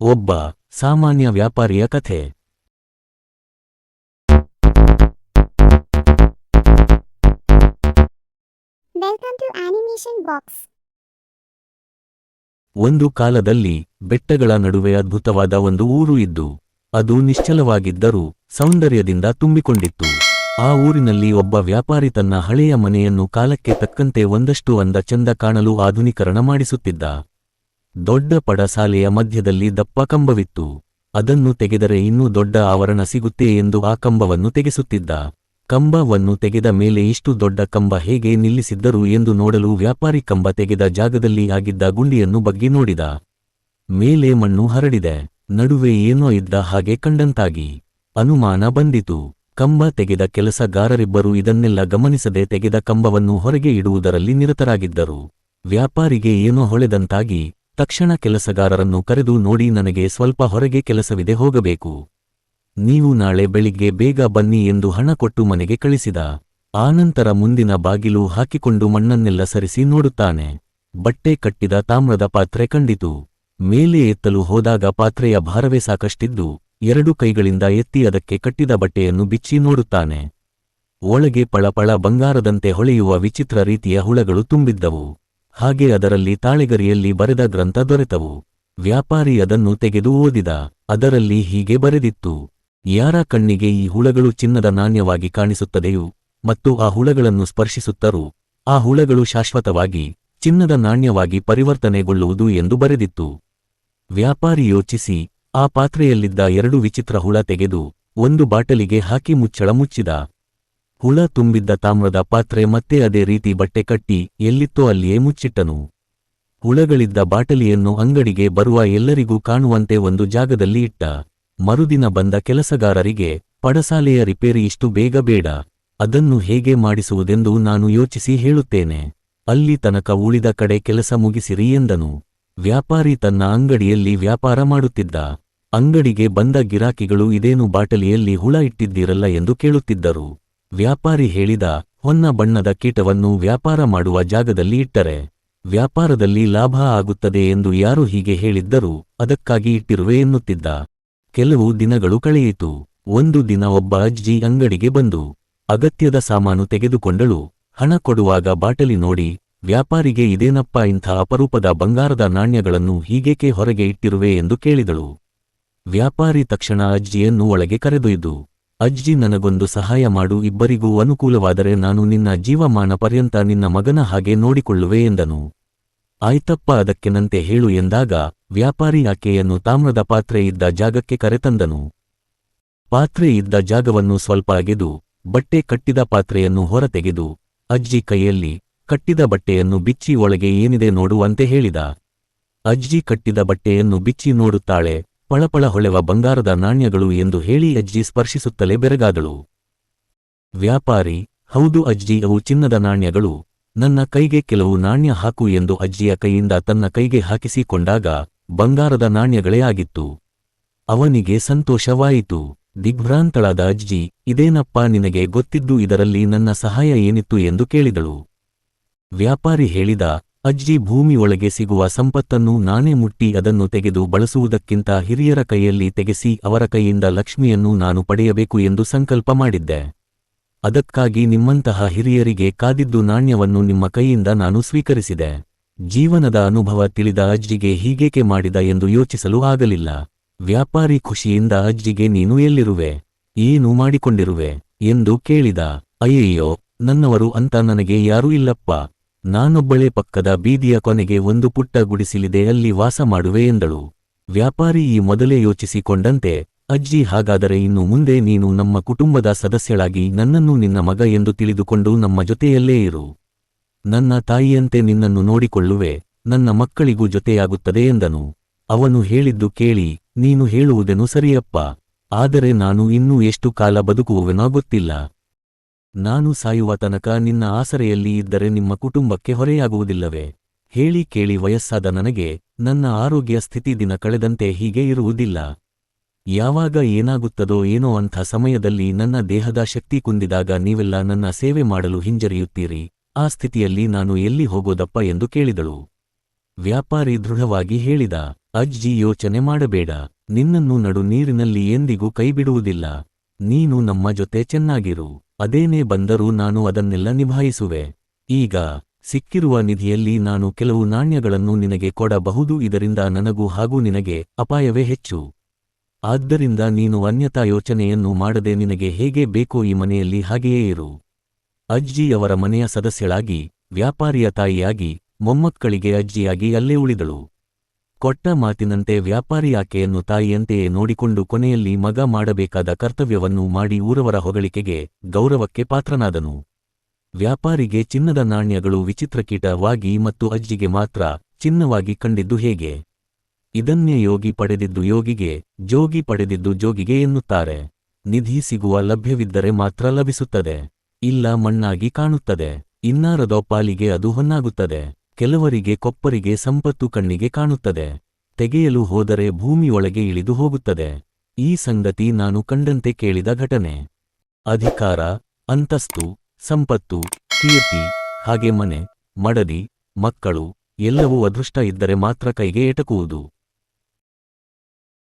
ಒಬ್ಬ ಸಾಮಾನ್ಯ ವ್ಯಾಪಾರಿಯ ಕಥೆ. ಒಂದು ಕಾಲದಲ್ಲಿ ಬೆಟ್ಟಗಳ ನಡುವೆ ಅದ್ಭುತವಾದ ಒಂದು ಊರು ಇದ್ದು ಅದು ನಿಶ್ಚಲವಾಗಿದ್ದರೂ ಸೌಂದರ್ಯದಿಂದ ತುಂಬಿಕೊಂಡಿತ್ತು. ಆ ಊರಿನಲ್ಲಿ ಒಬ್ಬ ವ್ಯಾಪಾರಿ ತನ್ನ ಹಳೆಯ ಮನೆಯನ್ನು ಕಾಲಕ್ಕೆ ತಕ್ಕಂತೆ ಒಂದಷ್ಟು ಅಂದ ಚಂದ ಕಾಣಲು ಆಧುನೀಕರಣ ಮಾಡಿಸುತ್ತಿದ್ದ. ದೊಡ್ಡ ಪಡಸಾಲೆಯ ಮಧ್ಯದಲ್ಲಿ ದಪ್ಪ ಕಂಬವಿತ್ತು. ಅದನ್ನು ತೆಗೆದರೆ ಇನ್ನೂ ದೊಡ್ಡ ಆವರಣ ಸಿಗುತ್ತೆ ಎಂದು ಆ ಕಂಬವನ್ನು ತೆಗೆಸುತ್ತಿದ್ದ. ಕಂಬವನ್ನು ತೆಗೆದ ಮೇಲೆ ಇಷ್ಟು ದೊಡ್ಡ ಕಂಬ ಹೇಗೆ ನಿಲ್ಲಿಸಿದ್ದರು ಎಂದು ನೋಡಲು ವ್ಯಾಪಾರಿ ಕಂಬ ತೆಗೆದ ಜಾಗದಲ್ಲಿ ಆಗಿದ್ದ ಗುಂಡಿಯನ್ನು ಬಗ್ಗಿ ನೋಡಿದ. ಮೇಲೆ ಮಣ್ಣು ಹರಡಿದೆ. ನಡುವೆ ಏನೋ ಇದ್ದ ಹಾಗೆ ಕಂಡಂತಾಗಿ. ಅನುಮಾನ ಬಂದಿತು. ಕಂಬ ತೆಗೆದ ಕೆಲಸಗಾರರಿಬ್ಬರು ಇದನ್ನೆಲ್ಲ ಗಮನಿಸದೆ ತೆಗೆದ ಕಂಬವನ್ನು ಹೊರಗೆ ಇಡುವುದರಲ್ಲಿ ನಿರತರಾಗಿದ್ದರು. ವ್ಯಾಪಾರಿಗೆ ಏನೋ ಹೊಳೆದಂತಾಗಿ ತಕ್ಷಣ ಕೆಲಸಗಾರರನ್ನು ಕರೆದು ನೋಡಿ ನನಗೆ ಸ್ವಲ್ಪ ಹೊರಗೆ ಕೆಲಸವಿದೆ ಹೋಗಬೇಕು. ನೀವು ನಾಳೆ ಬೆಳಿಗ್ಗೆ ಬೇಗ ಬನ್ನಿ ಎಂದು ಹಣ ಕೊಟ್ಟು ಮನೆಗೆ ಕಳಿಸಿದ. ಆನಂತರ ಮುಂದಿನ ಬಾಗಿಲು ಹಾಕಿಕೊಂಡು ಮಣ್ಣನ್ನೆಲ್ಲ ಸರಿಸಿ ನೋಡುತ್ತಾನೆ. ಬಟ್ಟೆ ಕಟ್ಟಿದ ತಾಮ್ರದ ಪಾತ್ರೆ ಕಂಡಿತು. ಮೇಲೆ ಎತ್ತಲು ಹೋದಾಗ ಪಾತ್ರೆಯ ಭಾರವೇ ಸಾಕಷ್ಟಿದ್ದು, ಎರಡು ಕೈಗಳಿಂದ ಎತ್ತಿ ಅದಕ್ಕೆ ಕಟ್ಟಿದ ಬಟ್ಟೆಯನ್ನು ಬಿಚ್ಚಿ ನೋಡುತ್ತಾನೆ. ಒಳಗೆ ಪಳಪಳ ಬಂಗಾರದಂತೆ ಹೊಳೆಯುವ ವಿಚಿತ್ರ ರೀತಿಯ ಹುಳಗಳು ತುಂಬಿದ್ದವು. ಹಾಗೆ ಅದರಲ್ಲಿ ತಾಳೆಗರಿಯಲ್ಲಿ ಬರೆದ ಗ್ರಂಥ ದೊರೆತವು. ವ್ಯಾಪಾರಿ ಅದನ್ನು ತೆಗೆದು ಓದಿದ, ಅದರಲ್ಲಿ ಹೀಗೆ ಬರೆದಿತ್ತು. ಯಾರ ಕಣ್ಣಿಗೆ ಈ ಹುಳಗಳು ಚಿನ್ನದ ನಾಣ್ಯವಾಗಿ ಕಾಣಿಸುತ್ತದೆಯೋ, ಮತ್ತು ಆ ಹುಳಗಳನ್ನು ಸ್ಪರ್ಶಿಸುತ್ತರೂ, ಆ ಹುಳಗಳು ಶಾಶ್ವತವಾಗಿ ಚಿನ್ನದ ನಾಣ್ಯವಾಗಿ ಪರಿವರ್ತನೆಗೊಳ್ಳುವುದು ಎಂದು ಬರೆದಿತ್ತು. ವ್ಯಾಪಾರಿ ಯೋಚಿಸಿ, ಆ ಪಾತ್ರೆಯಲ್ಲಿದ್ದ ಎರಡು ವಿಚಿತ್ರ ಹುಳ ತೆಗೆದು ಒಂದು ಬಾಟಲಿಗೆ ಹಾಕಿ ಮುಚ್ಚಳ ಮುಚ್ಚಿದ. ಹುಳ ತುಂಬಿದ್ದ ತಾಮ್ರದ ಪಾತ್ರೆ ಮತ್ತೆ ಅದೇ ರೀತಿ ಬಟ್ಟೆ ಕಟ್ಟಿ ಎಲ್ಲಿತ್ತೋ ಅಲ್ಲಿಯೇ ಮುಚ್ಚಿಟ್ಟನು. ಹುಳಗಳಿದ್ದ ಬಾಟಲಿಯನ್ನು ಅಂಗಡಿಗೆ ಬರುವ ಎಲ್ಲರಿಗೂ ಕಾಣುವಂತೆ ಒಂದು ಜಾಗದಲ್ಲಿ ಇಟ್ಟ. ಮರುದಿನ ಬಂದ ಕೆಲಸಗಾರರಿಗೆ, ಪಡಸಾಲೆಯ ರಿಪೇರಿ ಇಷ್ಟು ಬೇಗ ಬೇಡ. ಅದನ್ನು ಹೇಗೆ ಮಾಡಿಸುವುದೆಂದು ನಾನು ಯೋಚಿಸಿ ಹೇಳುತ್ತೇನೆ. ಅಲ್ಲಿ ತನಕ ಉಳಿದ ಕಡೆ ಕೆಲಸ ಮುಗಿಸಿರಿ ಎಂದನು. ವ್ಯಾಪಾರಿ ತನ್ನ ಅಂಗಡಿಯಲ್ಲಿ ವ್ಯಾಪಾರ ಮಾಡುತ್ತಿದ್ದ. ಅಂಗಡಿಗೆ ಬಂದ ಗಿರಾಕಿಗಳು, ಇದೇನು ಬಾಟಲಿಯಲ್ಲಿ ಹುಳ ಇಟ್ಟಿದ್ದೀರಲ್ಲ ಎಂದು ಕೇಳುತ್ತಿದ್ದರು. ವ್ಯಾಪಾರಿ ಹೇಳಿದ, ಹೊನ್ನ ಬಣ್ಣದ ಕೀಟವನ್ನು ವ್ಯಾಪಾರ ಮಾಡುವ ಜಾಗದಲ್ಲಿ ಇಟ್ಟರೆ ವ್ಯಾಪಾರದಲ್ಲಿ ಲಾಭ ಆಗುತ್ತದೆ ಎಂದು ಯಾರು ಹೀಗೆ ಹೇಳಿದ್ದರೂ ಅದಕ್ಕಾಗಿ ಇಟ್ಟಿರುವೆ ಎನ್ನುತ್ತಿದ್ದ. ಕೆಲವು ದಿನಗಳು ಕಳೆಯಿತು. ಒಂದು ದಿನ ಒಬ್ಬ ಅಜ್ಜಿ ಅಂಗಡಿಗೆ ಬಂದು ಅಗತ್ಯದ ಸಾಮಾನು ತೆಗೆದುಕೊಂಡಳು. ಹಣ ಕೊಡುವಾಗ ಬಾಟಲಿ ನೋಡಿ, ವ್ಯಾಪಾರಿಗೆ ಇದೇನಪ್ಪ ಇಂಥ ಅಪರೂಪದ ಬಂಗಾರದ ನಾಣ್ಯಗಳನ್ನು ಹೀಗೇಕೆ ಹೊರಗೆ ಇಟ್ಟಿರುವೆ? ಎಂದು ಕೇಳಿದಳು. ವ್ಯಾಪಾರಿ ತಕ್ಷಣ ಅಜ್ಜಿಯನ್ನು ಒಳಗೆ ಕರೆದೊಯ್ದು ಅಜ್ಜಿ ನನಗೊಂದು ಸಹಾಯ ಮಾಡು, ಇಬ್ಬರಿಗೂ ಅನುಕೂಲವಾದರೆ ನಾನು ನಿನ್ನ ಜೀವಮಾನ ಪರ್ಯಂತ ನಿನ್ನ ಮಗನ ಹಾಗೆ ನೋಡಿಕೊಳ್ಳುವೆ ಎಂದನು. ಆಯ್ತಪ್ಪ ಅದಕ್ಕೆನಂತೆ ಹೇಳು ಎಂದಾಗ ವ್ಯಾಪಾರಿ ಆಕೆಯನ್ನು ತಾಮ್ರದ ಪಾತ್ರೆ ಇದ್ದ ಜಾಗಕ್ಕೆ ಕರೆತಂದನು. ಪಾತ್ರೆ ಇದ್ದ ಜಾಗವನ್ನು ಸ್ವಲ್ಪ ಅಗೆದು, ಬಟ್ಟೆ ಕಟ್ಟಿದ ಪಾತ್ರೆಯನ್ನು ಹೊರತೆಗೆದು, ಅಜ್ಜಿ ಕೈಯಲ್ಲಿ ಕಟ್ಟಿದ ಬಟ್ಟೆಯನ್ನು ಬಿಚ್ಚಿ ಒಳಗೆ ಏನಿದೆ ನೋಡುವಂತೆ ಹೇಳಿದ. ಅಜ್ಜಿ ಕಟ್ಟಿದ ಬಟ್ಟೆಯನ್ನು ಬಿಚ್ಚಿ ನೋಡುತ್ತಾಳೆ ಪಳಪಳ ಹೊಳೆವ ಬಂಗಾರದ ನಾಣ್ಯಗಳು ಎಂದು ಹೇಳಿ ಅಜ್ಜಿ ಸ್ಪರ್ಶಿಸುತ್ತಲೇ ಬೆರಗಾದಳು. ವ್ಯಾಪಾರಿ, ಹೌದು ಅಜ್ಜಿ, ಅವು ಚಿನ್ನದ ನಾಣ್ಯಗಳು. ನನ್ನ ಕೈಗೆ ಕೆಲವು ನಾಣ್ಯ ಹಾಕು ಎಂದು ಅಜ್ಜಿಯ ಕೈಯಿಂದ ತನ್ನ ಕೈಗೆ ಹಾಕಿಸಿಕೊಂಡಾಗ ಬಂಗಾರದ ನಾಣ್ಯಗಳೇ ಆಗಿತ್ತು. ಅವನಿಗೆ ಸಂತೋಷವಾಯಿತು. ದಿಗ್ಭ್ರಾಂತಳಾದ ಅಜ್ಜಿ, ಇದೇನಪ್ಪ ನಿನಗೆ ಗೊತ್ತಿದ್ದು ಇದರಲ್ಲಿ ನನ್ನ ಸಹಾಯ ಏನಿತ್ತು ಎಂದು ಕೇಳಿದಳು. ವ್ಯಾಪಾರಿ ಹೇಳಿದ ಅಜ್ಜಿ ಭೂಮಿ ಒಳಗೆ ಸಿಗುವ ಸಂಪತ್ತನ್ನು ನಾನೇ ಮುಟ್ಟಿ ಅದನ್ನು ತೆಗೆದು ಬಳಸುವುದಕ್ಕಿಂತ ಹಿರಿಯರ ಕೈಯಲ್ಲಿ ತೆಗೆಸಿ ಅವರ ಕೈಯಿಂದ ಲಕ್ಷ್ಮಿಯನ್ನು ನಾನು ಪಡೆಯಬೇಕು ಎಂದು ಸಂಕಲ್ಪ ಮಾಡಿದ್ದೆ. ಅದಕ್ಕಾಗಿ ನಿಮ್ಮಂತಹ ಹಿರಿಯರಿಗೆ ಕಾದಿದ್ದು ನಾಣ್ಯವನ್ನು ನಿಮ್ಮ ಕೈಯಿಂದ ನಾನು ಸ್ವೀಕರಿಸಿದೆ. ಜೀವನದ ಅನುಭವ ತಿಳಿದ ಅಜ್ಜಿಗೆ ಹೀಗೇಕೆ ಮಾಡಿದ ಎಂದು ಯೋಚಿಸಲು ಆಗಲಿಲ್ಲ. ವ್ಯಾಪಾರಿ ಖುಷಿಯಿಂದ ಅಜ್ಜಿಗೆ, ನೀನು ಎಲ್ಲಿರುವೆ? ಏನು ಮಾಡಿಕೊಂಡಿರುವೆ? ಎಂದು ಕೇಳಿದ. ಅಯ್ಯಯ್ಯೋ, ನನ್ನವರು ಅಂತ ನನಗೆ ಯಾರೂ ಇಲ್ಲಪ್ಪ. ನಾನೊಬ್ಬಳೇ ಪಕ್ಕದ ಬೀದಿಯ ಕೊನೆಗೆ ಒಂದು ಪುಟ್ಟ ಗುಡಿಸಿಲಿದೆ, ಅಲ್ಲಿ ವಾಸ ಮಾಡುವೆ ಎಂದಳು. ವ್ಯಾಪಾರಿ ಈ ಮೊದಲೇ ಯೋಚಿಸಿಕೊಂಡಂತೆ, ಅಜ್ಜಿ ಹಾಗಾದರೆ ಇನ್ನು ಮುಂದೆ ನೀನು ನಮ್ಮ ಕುಟುಂಬದ ಸದಸ್ಯಳಾಗಿ ನನ್ನನ್ನು ನಿನ್ನ ಮಗ ಎಂದು ತಿಳಿದುಕೊಂಡು ನಮ್ಮ ಜೊತೆಯಲ್ಲೇ ಇರು. ನನ್ನ ತಾಯಿಯಂತೆ ನಿನ್ನನ್ನು ನೋಡಿಕೊಳ್ಳುವೆ, ನನ್ನ ಮಕ್ಕಳಿಗೂ ಜೊತೆಯಾಗುತ್ತದೆ ಎಂದನು. ಅವನು ಹೇಳಿದ್ದು ಕೇಳಿ, ನೀನು ಹೇಳುವುದೆನು ಸರಿಯಪ್ಪ, ಆದರೆ ನಾನು ಇನ್ನೂ ಎಷ್ಟು ಕಾಲ ಬದುಕುವೆನೋ ಗೊತ್ತಿಲ್ಲ. ನಾನು ಸಾಯುವ ತನಕ ನಿನ್ನ ಆಸರೆಯಲ್ಲಿ ಇದ್ದರೆ ನಿಮ್ಮ ಕುಟುಂಬಕ್ಕೆ ಹೊರೆಯಾಗುವುದಿಲ್ಲವೇ? ಹೇಳಿ ಕೇಳಿ ವಯಸ್ಸಾದ ನನಗೆ ನನ್ನ ಆರೋಗ್ಯ ಸ್ಥಿತಿ ದಿನ ಕಳೆದಂತೆ ಹೀಗೆ ಇರುವುದಿಲ್ಲ. ಯಾವಾಗ ಏನಾಗುತ್ತದೋ ಏನೋ ಅಂಥ ಸಮಯದಲ್ಲಿ ನನ್ನ ದೇಹದ ಶಕ್ತಿ ಕುಂದಿದಾಗ ನೀವೆಲ್ಲ ನನ್ನ ಸೇವೆ ಮಾಡಲು ಹಿಂಜರಿಯುತ್ತೀರಿ. ಆ ಸ್ಥಿತಿಯಲ್ಲಿ ನಾನು ಎಲ್ಲಿ ಹೋಗೋದಪ್ಪ ಎಂದು ಕೇಳಿದಳು. ವ್ಯಾಪಾರಿ ದೃಢವಾಗಿ ಹೇಳಿದ, ಅಜ್ಜಿ ಯೋಚನೆ ಮಾಡಬೇಡ. ನಿನ್ನನ್ನು ನಡು ನೀರಿನಲ್ಲಿ ಎಂದಿಗೂ ಕೈಬಿಡುವುದಿಲ್ಲ. ನೀನು ನಮ್ಮ ಜೊತೆ ಚೆನ್ನಾಗಿರು. ಅದೇನೇ ಬಂದರೂ ನಾನು ಅದನ್ನೆಲ್ಲ ನಿಭಾಯಿಸುವೆ. ಈಗ ಸಿಕ್ಕಿರುವ ನಿಧಿಯಲ್ಲಿ ನಾನು ಕೆಲವು ನಾಣ್ಯಗಳನ್ನು ನಿನಗೆ ಕೊಡಬಹುದು, ಇದರಿಂದ ನನಗೂ ಹಾಗೂ ನಿನಗೆ ಅಪಾಯವೇ ಹೆಚ್ಚು. ಆದ್ದರಿಂದ ನೀನು ಅನ್ಯತಾ ಯೋಚನೆಯನ್ನು ಮಾಡದೆ ನಿನಗೆ ಹೇಗೆ ಬೇಕೋ ಈ ಮನೆಯಲ್ಲಿ ಹಾಗೆಯೇ ಇರು. ಅಜ್ಜಿಯವರ ಮನೆಯ ಸದಸ್ಯಳಾಗಿ, ವ್ಯಾಪಾರಿಯ ತಾಯಿಯಾಗಿ, ಮೊಮ್ಮಕ್ಕಳಿಗೆ ಅಜ್ಜಿಯಾಗಿ ಅಲ್ಲೇ ಉಳಿದಳು. ಕೊಟ್ಟ ಮಾತಿನಂತೆ ವ್ಯಾಪಾರಿ ಆಕೆಯನ್ನು ತಾಯಿಯಂತೆಯೇ ನೋಡಿಕೊಂಡು ಕೊನೆಯಲ್ಲಿ ಮಗ ಮಾಡಬೇಕಾದ ಕರ್ತವ್ಯವನ್ನು ಮಾಡಿ ಊರವರ ಹೊಗಳಿಕೆಗೆ ಗೌರವಕ್ಕೆ ಪಾತ್ರನಾದನು. ವ್ಯಾಪಾರಿಗೆ ಚಿನ್ನದ ನಾಣ್ಯಗಳು ವಿಚಿತ್ರಕೀಟವಾಗಿ ಮತ್ತು ಅಜ್ಜಿಗೆ ಮಾತ್ರ ಚಿನ್ನವಾಗಿ ಕಂಡಿದ್ದು ಹೇಗೆ? ಇದನ್ನೇ ಯೋಗಿ ಪಡೆದಿದ್ದು ಯೋಗಿಗೆ, ಜೋಗಿ ಪಡೆದಿದ್ದು ಜೋಗಿಗೆ ಎನ್ನುತ್ತಾರೆ. ನಿಧಿ ಸಿಗುವ ಲಭ್ಯವಿದ್ದರೆ ಮಾತ್ರ ಲಭಿಸುತ್ತದೆ. ಇಲ್ಲ ಮಣ್ಣಾಗಿ ಕಾಣುತ್ತದೆ. ಇನ್ನಾರದೋ ಪಾಲಿಗೆ ಅದು ಹೊನ್ನಾಗುತ್ತದೆ. ಕೆಲವರಿಗೆ ಕೊಪ್ಪರಿಗೆ ಸಂಪತ್ತು ಕಣ್ಣಿಗೆ ಕಾಣುತ್ತದೆ. ತೆಗೆಯಲು ಹೋದರೆ ಭೂಮಿಯೊಳಗೆ ಇಳಿದು ಹೋಗುತ್ತದೆ. ಈ ಸಂಗತಿ ನಾನು ಕಂಡಂತೆ ಕೇಳಿದ ಘಟನೆ. ಅಧಿಕಾರ, ಅಂತಸ್ತು, ಸಂಪತ್ತು, ಕೀರ್ತಿ, ಹಾಗೆ ಮನೆ, ಮಡದಿ, ಮಕ್ಕಳು, ಎಲ್ಲವೂ ಅದೃಷ್ಟ ಇದ್ದರೆ ಮಾತ್ರ ಕೈಗೆ ಎಟಕುವುದು.